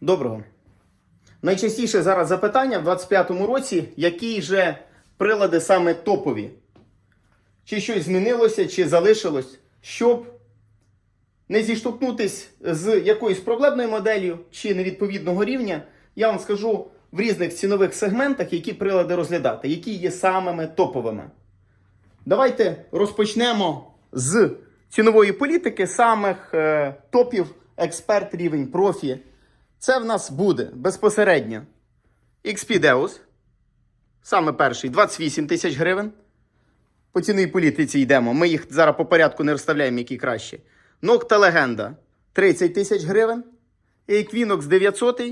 Доброго. Найчастіше зараз запитання в 25-му році, які же прилади саме топові? Чи щось змінилося, чи залишилось, щоб не зіштовхнутись з якоюсь проблемною моделлю чи невідповідного рівня, я вам скажу в різних цінових сегментах, які прилади розглядати, які є самими топовими. Давайте розпочнемо з цінової політики самих е, топів експерт рівень профі. Це в нас буде безпосередньо XP Deus, саме перший 28 тисяч гривень. По ціновій політиці йдемо. Ми їх зараз по порядку не розставляємо, які краще. Nocta Легенда 30 тисяч гривень. І Equinox 900,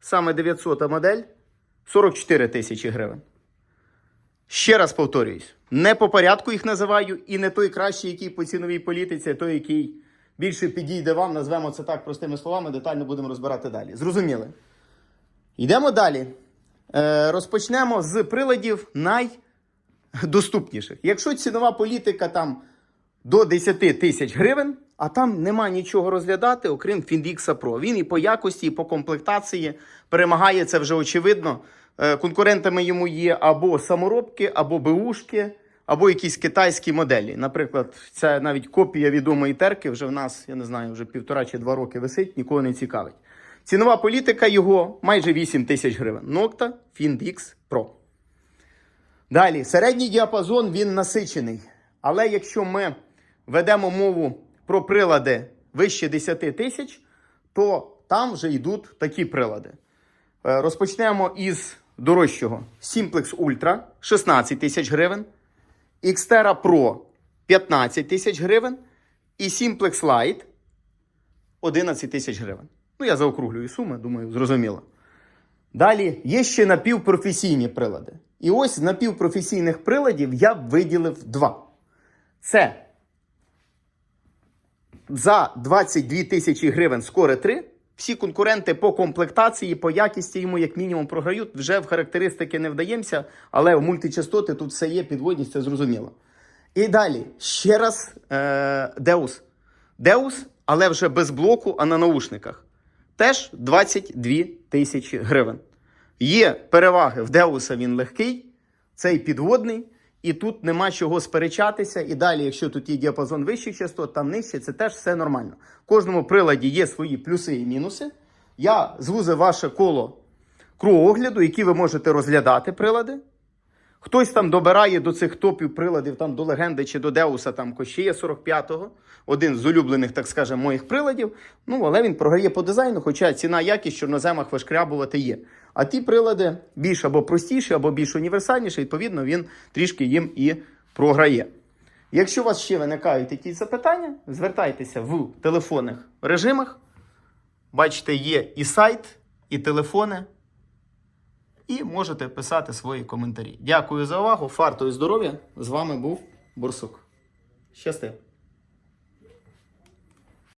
саме 900 модель 44 тисячі гривень. Ще раз повторююсь, не по порядку їх називаю, і не той кращий, який по ціновій політиці, а той, який більше підійде вам, назвемо це так простими словами, детально будемо розбирати далі. Зрозуміли? Йдемо далі. Е, розпочнемо з приладів найдоступніших. Якщо цінова політика там до 10 тисяч гривень, а там нема нічого розглядати, окрім Findixa Pro. Він і по якості, і по комплектації перемагає це вже очевидно. Е, Конкурентами йому є або саморобки, або БУшки, або якісь китайські моделі. Наприклад, це навіть копія відомої терки вже в нас, я не знаю, вже півтора чи два роки висить, нікого не цікавить. Цінова політика його майже 8 тисяч гривень. Nocta Findix Pro. Далі, середній діапазон він насичений. Але якщо ми ведемо мову про прилади вище 10 тисяч, то там вже йдуть такі прилади. Е, Розпочнемо із дорожчого. Simplex Ultra 16 тисяч гривень, Xterra Pro 15 тисяч гривень і Simplex Lite 11 тисяч гривень. Ну, я заокруглюю суми, думаю, зрозуміло. Далі є ще напівпрофесійні прилади. І ось з напівпрофесійних приладів я виділив два. Це за 22 тисячі гривень скоро 3. Всі конкуренти по комплектації, по якісті йому як мінімум програють. Вже в характеристики не вдаємося, але в мультичастоти тут все є, підводність це зрозуміло. І далі ще раз е, Deus. Deus, але вже без блоку, а на наушниках. Теж 22 тисячі гривень. Є переваги в Деуса він легкий, цей підводний, і тут нема чого сперечатися. І далі, якщо тут є діапазон вищих частот, там нижче, це теж все нормально. В кожному приладі є свої плюси і мінуси. Я звузив ваше коло кругогляду, які ви можете розглядати прилади. Хтось там добирає до цих топів приладів, там до легенди чи до Деуса, там Кощея 45-го, один з улюблених, так скажемо, моїх приладів. Ну, але він програє по дизайну, хоча ціна якість чорноземах вишкрябувати є. А ті прилади більш або простіші, або більш універсальніші, відповідно, він трішки їм і програє. Якщо у вас ще виникають якісь запитання, звертайтеся в телефонних режимах. Бачите, є і сайт, і телефони і можете писати свої коментарі. Дякую за увагу. Фарту і здоров'я. З вами був Бурсук. Щасти!